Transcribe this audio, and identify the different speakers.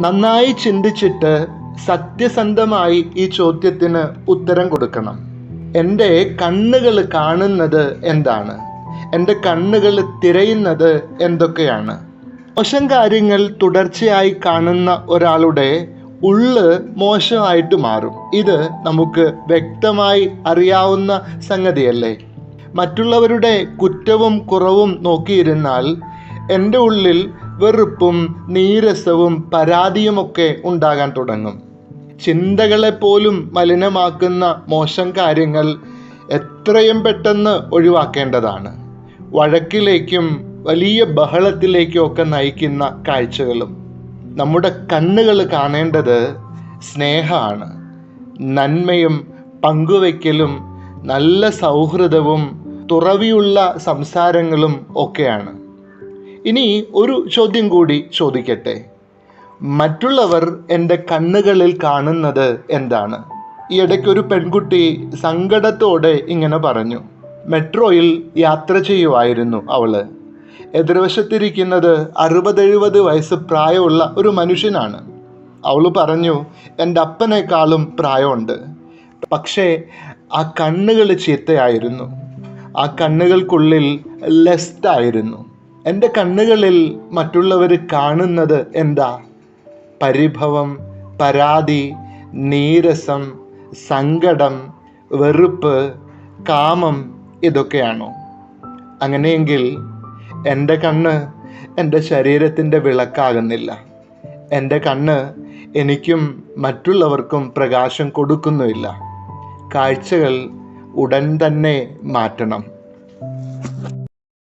Speaker 1: നന്നായി ചിന്തിച്ചിട്ട് സത്യസന്ധമായി ഈ ചോദ്യത്തിന് ഉത്തരം കൊടുക്കണം. എന്റെ കണ്ണുകൾ കാണുന്നത് എന്താണ്? എന്റെ കണ്ണുകൾ തിരയുന്നത് എന്തൊക്കെയാണ്? മോശം കാര്യങ്ങൾ തുടർച്ചയായി കാണുന്ന ഒരാളുടെ ഉള്ള് മോശമായിട്ട് മാറും. ഇത് നമുക്ക് വ്യക്തമായി അറിയാവുന്ന സംഗതിയല്ലേ? മറ്റുള്ളവരുടെ കുറ്റവും കുറവും നോക്കിയിരുന്നാൽ എന്റെ ഉള്ളിൽ വെറുപ്പും നീരസവും പരാതിയുമൊക്കെ ഉണ്ടാകാൻ തുടങ്ങും. ചിന്തകളെ പോലും മലിനമാക്കുന്ന മോശം കാര്യങ്ങൾ എത്രയും പെട്ടെന്ന് ഒഴിവാക്കേണ്ടതാണ്. വഴക്കിലേക്കും വലിയ ബഹളത്തിലേക്കും ഒക്കെ നയിക്കുന്ന കാഴ്ചകളും. നമ്മുടെ കണ്ണുകൾ കാണേണ്ടത് സ്നേഹമാണ്. നന്മയും പങ്കുവയ്ക്കലും നല്ല സൗഹൃദവും തുറവിയുള്ള സംസാരങ്ങളും ഒക്കെയാണ്. ഇനി ഒരു ചോദ്യം കൂടി ചോദിക്കട്ടെ? മറ്റുള്ളവർ എന്റെ കണ്ണുകളിൽ കാണുന്നത് എന്താണ്? ഈ ഇടയ്ക്ക് ഒരു പെൺകുട്ടി സങ്കടത്തോടെ ഇങ്ങനെ പറഞ്ഞു. മെട്രോയിൽ യാത്ര ചെയ്യുമായിരുന്നു അവൾ. എതിർവശത്തിരിക്കുന്നത് അറുപതെഴുപത് വയസ്സ് പ്രായമുള്ള ഒരു മനുഷ്യനാണ്. അവൾ പറഞ്ഞു എന്റെ അപ്പനേക്കാളും പ്രായമുണ്ട്. പക്ഷേ ആ കണ്ണുകൾ ചീത്തയായിരുന്നു. ആ കണ്ണുകൾക്കുള്ളിൽ ലെസ്റ്റായിരുന്നു എന്റെ കണ്ണുകളിൽ മറ്റുള്ളവർ കാണുന്നത് എന്താ? പരിഭവം പരാതി നീരസം സങ്കടം വെറുപ്പ് കാമം ഇതൊക്കെയാണോ? അങ്ങനെയെങ്കിൽ എന്റെ കണ്ണ് എന്റെ ശരീരത്തിന്റെ വിളക്കാകുന്നില്ല. എന്റെ കണ്ണ് എനിക്കും മറ്റുള്ളവർക്കും പ്രകാശം കൊടുക്കുന്നുമില്ല. കാഴ്ചകൾ ഉടൻ തന്നെ മാറ്റണം.